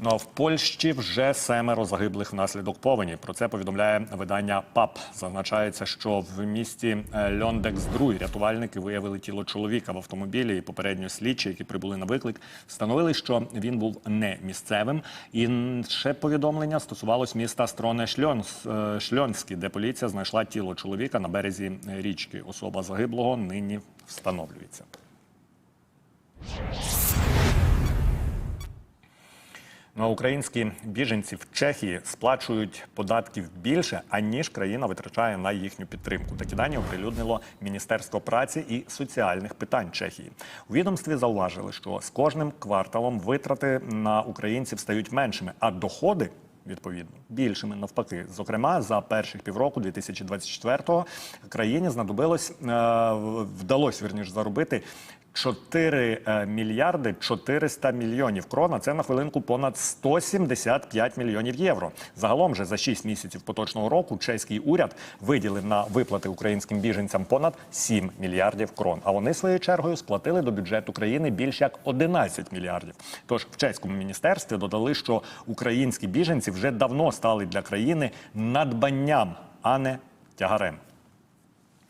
Ну в Польщі вже семеро загиблих внаслідок повені. Про це повідомляє видання ПАП. Зазначається, що в місті е, Льондекс-Друй рятувальники виявили тіло чоловіка в автомобілі. І попередньо слідчі, які прибули на виклик, встановили, що він був не місцевим. І н- ще повідомлення стосувалось міста Строне е, де поліція знайшла тіло чоловіка на березі річки. Особа загиблого нині встановлюється. Українські біженці в Чехії сплачують податків більше, аніж країна витрачає на їхню підтримку. Такі дані оприлюднило Міністерство праці і соціальних питань Чехії. У відомстві зауважили, що з кожним кварталом витрати на українців стають меншими, а доходи. Відповідно, більшими навпаки. Зокрема, за перших півроку 2024-го країні знадобилось е, вдалося вірніше заробити 4 е, мільярди 400 мільйонів крон. а Це на хвилинку понад 175 мільйонів євро. Загалом же за 6 місяців поточного року чеський уряд виділив на виплати українським біженцям понад 7 мільярдів крон. А вони своєю чергою сплатили до бюджету країни більш як 11 мільярдів. Тож в чеському міністерстві додали, що українські біженці вже давно стали для країни надбанням, а не тягарем.